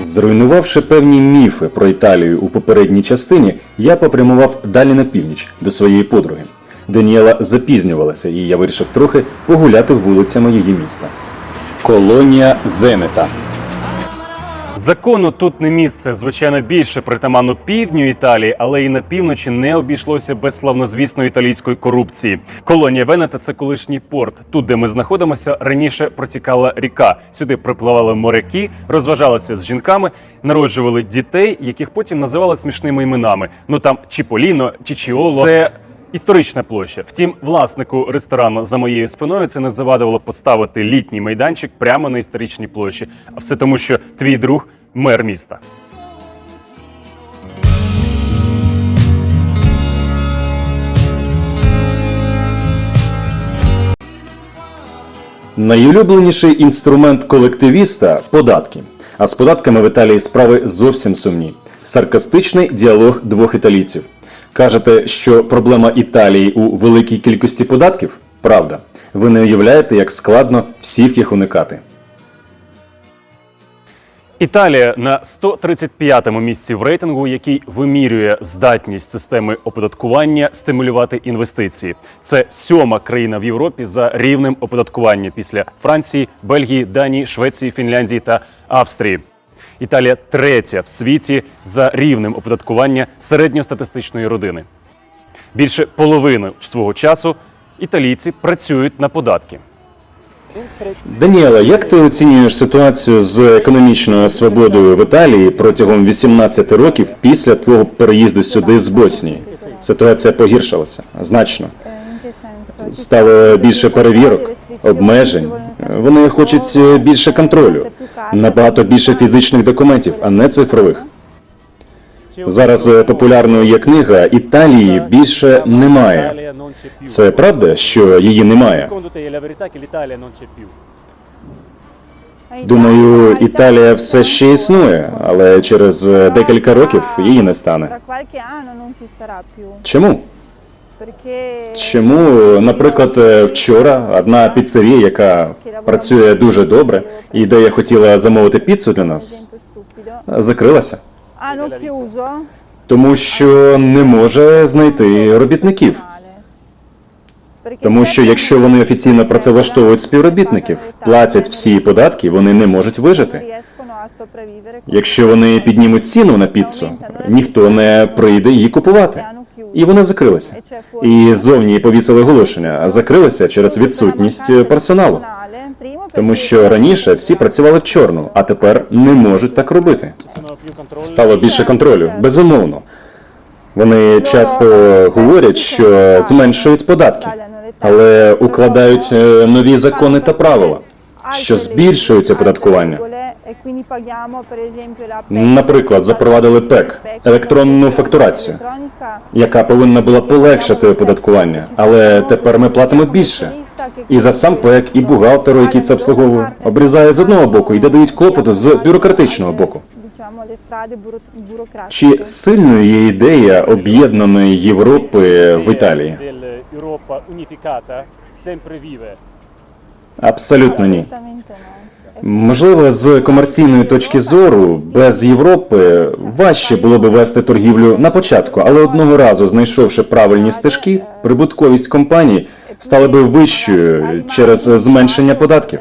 Зруйнувавши певні міфи про Італію у попередній частині, я попрямував далі на північ до своєї подруги. Даніела запізнювалася, і я вирішив трохи погуляти вулицями її міста. Колонія Венета. Закону тут не місце, звичайно, більше притаманно півдню Італії, але і на півночі не обійшлося без славнозвісної італійської корупції. Колонія Венета це колишній порт. Тут, де ми знаходимося, раніше протікала ріка. Сюди припливали моряки, розважалися з жінками, народжували дітей, яких потім називали смішними іменами. Ну там Чіполіно, Чічіоло. Це Історична площа. Втім, власнику ресторану за моєю спиною це не завадило поставити літній майданчик прямо на історичній площі. А все тому, що твій друг мер міста. Найулюбленіший інструмент колективіста податки. А з податками в Італії справи зовсім сумні. Саркастичний діалог двох італійців. Кажете, що проблема Італії у великій кількості податків? Правда. Ви не уявляєте, як складно всіх їх уникати. Італія на 135-му місці в рейтингу, який вимірює здатність системи оподаткування стимулювати інвестиції. Це сьома країна в Європі за рівнем оподаткування після Франції, Бельгії, Данії, Швеції, Фінляндії та Австрії. Італія третя в світі за рівнем оподаткування середньостатистичної родини. Більше половини свого часу італійці працюють на податки. Даніела, як ти оцінюєш ситуацію з економічною свободою в Італії протягом 18 років після твого переїзду сюди з Боснії? Ситуація погіршилася значно. Стало більше перевірок, обмежень. Вони хочуть е, більше контролю, набагато більше фізичних документів, а не цифрових. Зараз е, популярною є книга Італії більше немає. Це правда, що її немає? Думаю, Італія все ще існує, але через е, декілька років її не стане. Чому? Чому, наприклад, е, вчора одна піцерія, яка працює дуже добре, і де я хотіла замовити піцу для нас, закрилася, тому що не може знайти робітників. Тому що якщо вони офіційно працевлаштовують співробітників, платять всі податки, вони не можуть вижити. Якщо вони піднімуть ціну на піцу, ніхто не прийде її купувати. І вони закрилися. І зовні повісили оголошення, закрилися через відсутність персоналу. Тому що раніше всі працювали в чорну, а тепер не можуть так робити. Стало більше контролю, безумовно. Вони часто говорять, що зменшують податки, але укладають е, нові закони та правила, що збільшують оподаткування. Наприклад, запровадили ПЕК електронну фактурацію, яка повинна була полегшити оподаткування, але тепер ми платимо більше. І за сам ПЕК, і бухгалтеру, який це обслуговує, обрізає з одного боку і додають клопоту з бюрократичного боку. Чи сильною є ідея об'єднаної Європи в Італії? Абсолютно ні. Можливо, з комерційної точки зору, без Європи важче було би вести торгівлю на початку, але одного разу, знайшовши правильні стежки, прибутковість компаній стала би вищою через зменшення податків.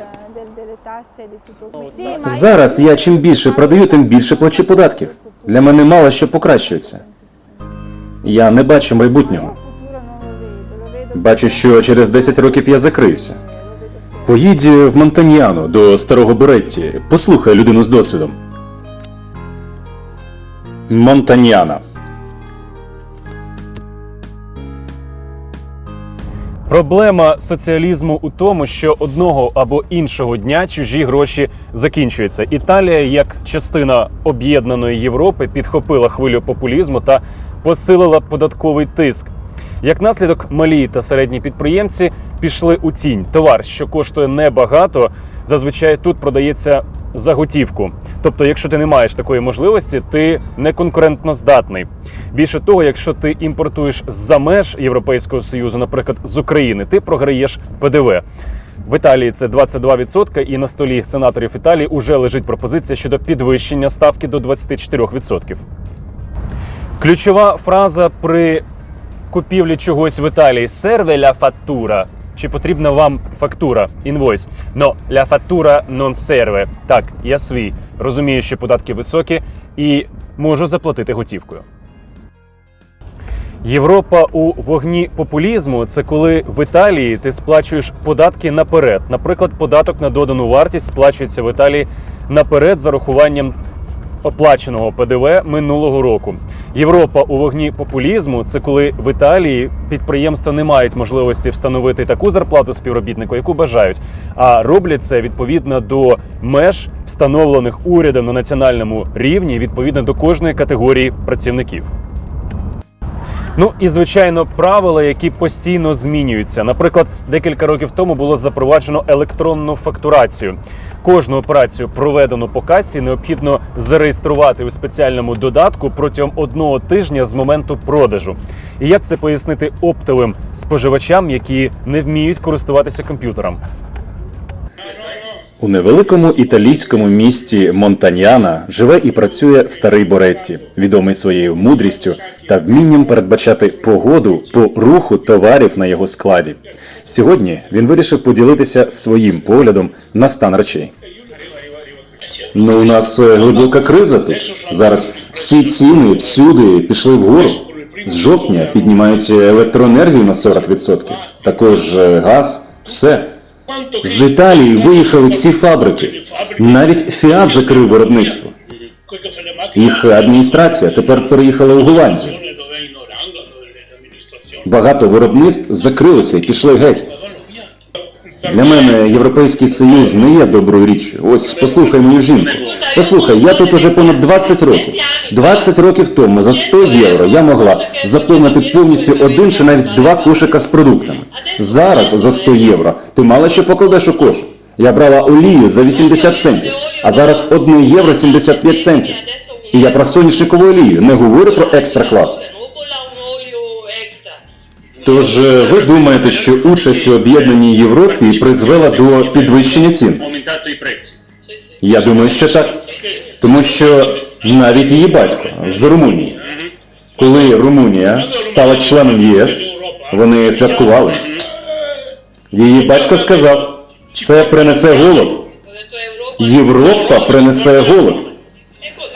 Зараз я чим більше продаю, тим більше плачу податків. Для мене мало що покращується. Я не бачу майбутнього. Бачу, що через 10 років я закриюся. Поїдь в Монтаньяно до старого Беретті. Послухай людину з досвідом. Монтаньяна. Проблема соціалізму у тому, що одного або іншого дня чужі гроші закінчуються. Італія, як частина об'єднаної Європи, підхопила хвилю популізму та посилила податковий тиск. Як наслідок, малі та середні підприємці пішли у тінь. Товар, що коштує небагато, зазвичай тут продається за готівку. Тобто, якщо ти не маєш такої можливості, ти не конкурентно здатний. Більше того, якщо ти імпортуєш за меж Європейського союзу, наприклад, з України, ти програєш ПДВ. В Італії це 22%, і на столі сенаторів Італії уже лежить пропозиція щодо підвищення ставки до 24%. Ключова фраза при купівлі чогось в Італії серве ля фактура. Чи потрібна вам фактура, інвойс? Но ля фактура non серве. Так, я свій. Розумію, що податки високі і можу заплатити готівкою. Європа у вогні популізму це коли в Італії ти сплачуєш податки наперед. Наприклад, податок на додану вартість сплачується в Італії наперед з зарахуванням оплаченого ПДВ минулого року. Європа у вогні популізму це коли в Італії підприємства не мають можливості встановити таку зарплату співробітнику, яку бажають, а роблять це відповідно до меж, встановлених урядом на національному рівні, відповідно до кожної категорії працівників. Ну і звичайно, правила, які постійно змінюються. Наприклад, декілька років тому було запроваджено електронну фактурацію. Кожну операцію, проведену по касі, необхідно зареєструвати у спеціальному додатку протягом одного тижня з моменту продажу. І як це пояснити оптовим споживачам, які не вміють користуватися комп'ютером? У невеликому італійському місті Монтаньяна живе і працює старий Боретті, відомий своєю мудрістю та вмінням передбачати погоду по руху товарів на його складі. Сьогодні він вирішив поділитися своїм поглядом на стан речей. Ну, у нас е, глибока криза тут. Зараз всі ціни всюди пішли вгору. З жовтня піднімають електроенергію на 40%, також е, газ, все. З Італії виїхали всі фабрики. Навіть Фіат закрив виробництво. Їх адміністрація тепер переїхала у Голландію. Багато виробництв закрилися і пішли геть. Для мене Європейський Союз не є доброю річчю. Ось послухай мою жінку. Послухай, я тут уже понад 20 років. 20 років тому за 100 євро я могла заповнити повністю один чи навіть два кошика з продуктами. Зараз за 100 євро ти мало що покладеш у кошик. Я брала олію за 80 центів, а зараз 1 євро 75 центів. І я про соняшникову олію, не говорю про екстра клас. Тож е, ви думаєте, що участь у об'єднаній Європі призвела до підвищення цін? Я думаю, що так. Тому що навіть її батько з Румунії, коли Румунія стала членом єС, вони святкували. Її батько сказав, це принесе голод. Європа принесе голод.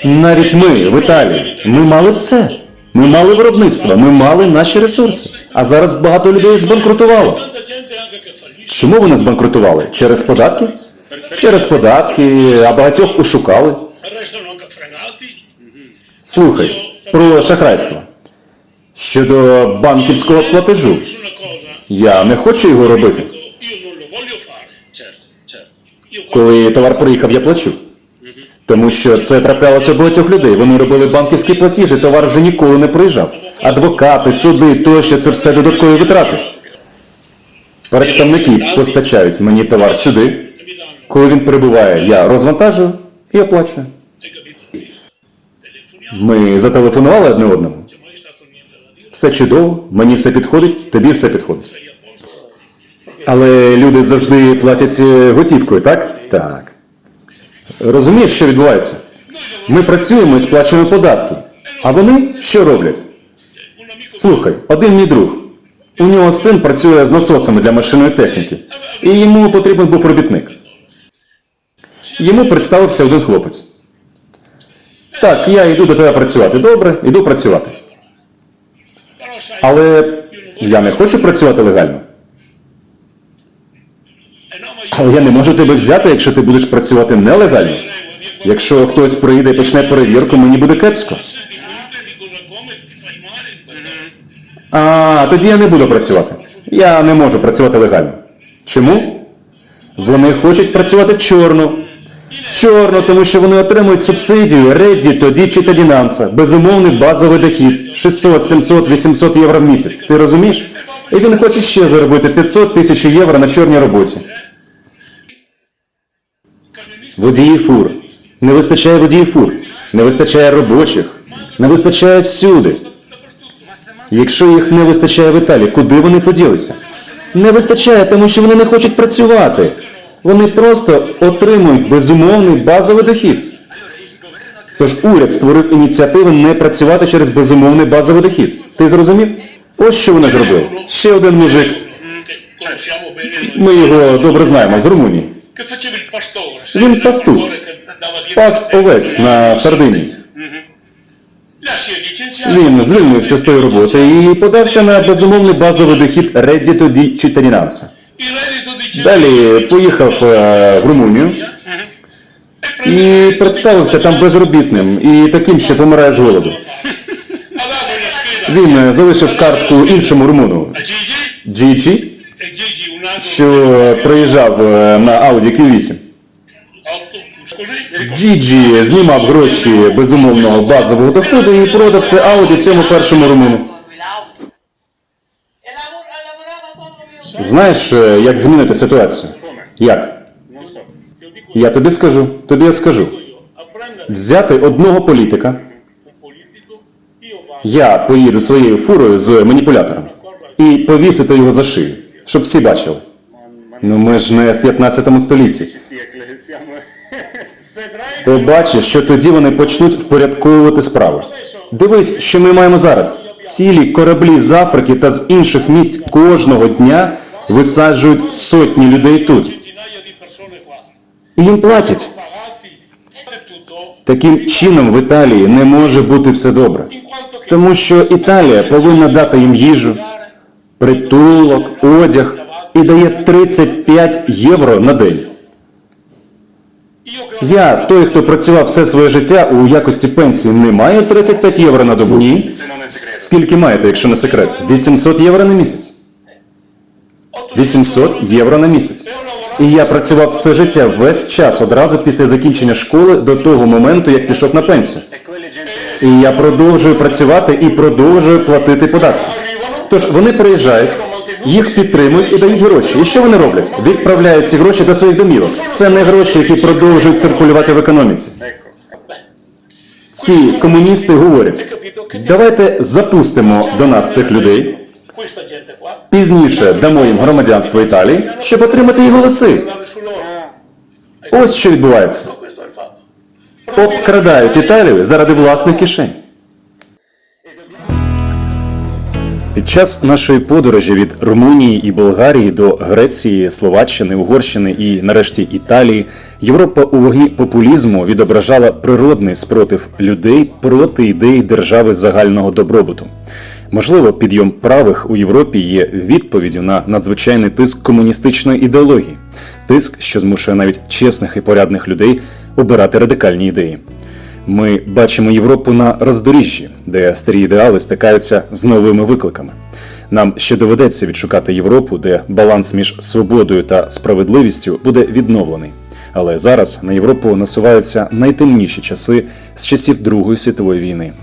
Навіть ми в Італії. Ми мали все. Ми мали виробництво, ми мали наші ресурси. А зараз багато людей збанкрутувало. Чому вони збанкрутували? Через податки? Через податки, а багатьох ушукали. Слухай, про шахрайство. Щодо банківського платежу. Я не хочу його робити. Коли товар приїхав, я плачу. Тому що це траплялося багатьох людей. Вони робили банківські платіжі, товар вже ніколи не приїжджав. Адвокати, суди тощо це все додаткові витрати. Представники постачають мені товар сюди. Коли він прибуває, я розвантажую і оплачую. Ми зателефонували одне одному. Все чудово, мені все підходить, тобі все підходить. Але люди завжди платять е, готівкою, так? Так. Розумієш, що відбувається? Ми працюємо і сплачуємо податки. А вони що роблять? Слухай, один мій друг. У нього син працює з насосами для машинної техніки, і йому потрібен був робітник. Йому представився один хлопець. Так, я йду до тебе працювати. Добре, йду працювати. Але я не хочу працювати легально. Але я не можу тебе взяти, якщо ти будеш працювати нелегально. Якщо хтось прийде і почне перевірку, мені буде кепсько. А тоді я не буду працювати. Я не можу працювати легально. Чому? Вони хочуть працювати в чорну. В чорну, тому що вони отримують субсидію Реддіто, Дічі та Дінанса. Безумовний базовий дохід 600, 700, 800 євро в місяць. Ти розумієш? І він хоче ще заробити 500 тисяч євро на чорній роботі. Водії фур. Не вистачає водіїв фур. Не вистачає робочих. Не вистачає всюди. Якщо їх не вистачає в Італії, куди вони поділися? Не вистачає, тому що вони не хочуть працювати. Вони просто отримують безумовний базовий дохід. Тож уряд створив ініціативу не працювати через безумовний базовий дохід. Ти зрозумів? Ось що вони зробили. Ще один мужик. Ми його добре знаємо з Румунії. Він пастух. Пас овець на Сардинії. Він звільнився з тої роботи і подався на безумовний базовий дохід Reddito di cittadinanza. Далі поїхав е, в Румунію і представився там безробітним і таким, що помирає з голоду. Він е, залишив картку іншому румуну altro що приїжджав е, на Audi Q8. 8. Джіджі знімав гроші безумовного базового доходу і продав це Audi цьому першому румуну. Знаєш, е, як змінити ситуацію? Як? Я тобі скажу, тобі я скажу. Взяти одного політика. Я поїду своєю фурою з маніпулятором і повісити його за шию, щоб всі бачили. Ну ми ж не в 15 столітті. Побачиш, що тоді вони почнуть впорядковувати справи. Дивись, що ми маємо зараз. Цілі кораблі з Африки та з інших місць кожного дня висаджують сотні людей тут. І їм платять. Таким чином в Італії не може бути все добре. Тому що Італія повинна дати їм їжу, притулок, одяг і дає 35 євро на день. Я, той, хто працював все своє життя у якості пенсії, не маю 35 євро на добу. Ні. Скільки маєте, якщо не секрет? 800 євро на місяць. 800 євро на місяць. І я працював все життя весь час одразу після закінчення школи до того моменту, як пішов на пенсію. І я продовжую працювати і продовжую платити податки. Тож вони приїжджають, їх підтримують і дають гроші. І що вони роблять? Відправляють ці гроші до своїх домівок. Це не гроші, які продовжують циркулювати в економіці. Ці комуністи говорять: давайте запустимо до нас цих людей. Пізніше дамо їм громадянство Італії, щоб отримати їх голоси. Ось що відбувається. Обкрадають Італію заради власних кишень. Під час нашої подорожі від Румунії і Болгарії до Греції, Словаччини, Угорщини і нарешті Італії, Європа у вогні популізму відображала природний спротив людей проти ідеї держави загального добробуту. Можливо, підйом правих у Європі є відповіддю на надзвичайний тиск комуністичної ідеології, тиск, що змушує навіть чесних і порядних людей обирати радикальні ідеї. Ми бачимо Європу на роздоріжжі, де старі ідеали стикаються з новими викликами. Нам ще доведеться відшукати Європу, де баланс між свободою та справедливістю буде відновлений. Але зараз на Європу насуваються найтемніші часи з часів Другої світової війни.